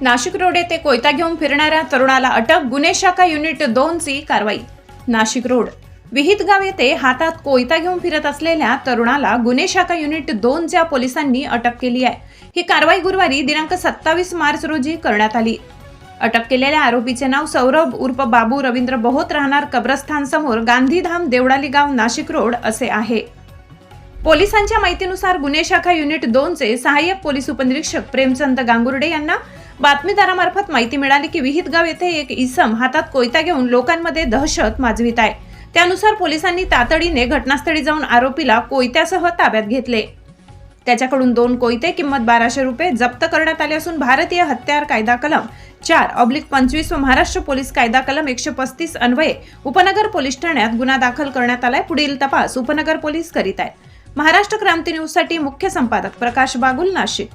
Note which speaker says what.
Speaker 1: Nashik road येथे कोयता घेऊन फिरणाऱ्या तरुणाला अटक गुन्हे शाखा युनिट दोन ची कारवाई. नाशिक रोड विहित गाव येथे हातात कोयता घेऊन फिरत असलेल्या तरुणाला गुन्हे शाखा युनिट दोन च्या पोलिसांनी अटक केली आहे. ही कारवाई गुरुवारी दिनांक सत्तावीस मार्च रोजी करण्यात आली. अटक केलेल्या आरोपीचे नाव सौरभ उर्फ बाबू रवींद्र बोहोत राहणार कब्रस्थान समोर गांधीधाम देवडाली गाव नाशिक रोड असे आहे. पोलिसांच्या माहितीनुसार गुन्हे शाखा युनिट दोनचे सहाय्यक पोलीस उपनिरीक्षक प्रेमचंद गांगुर्डे यांना बातमीदारामार्फत माहिती मिळाली की विहितगाव येथे एक इसम हातात कोयता घेऊन लोकांमध्ये दहशत माजवित आहे. त्यानुसार पोलिसांनी तातडीने घटनास्थळी जाऊन आरोपीला कोयत्यासह ताब्यात घेतले. त्याच्याकडून दोन कोयते किंमत बाराशे रुपये जप्त करण्यात आले असून भारतीय हत्यार कायदा कलम चार ऑब्लिक पंचवीस व महाराष्ट्र पोलीस कायदा कलम एकशे पस्तीस अन्वये उपनगर पोलीस ठाण्यात गुन्हा दाखल करण्यात आलाय. पुढील तपास उपनगर पोलीस करीत आहेत. महाराष्ट्र क्रांती न्यूजसाठी मुख्य संपादक प्रकाश बागुल नाशिक.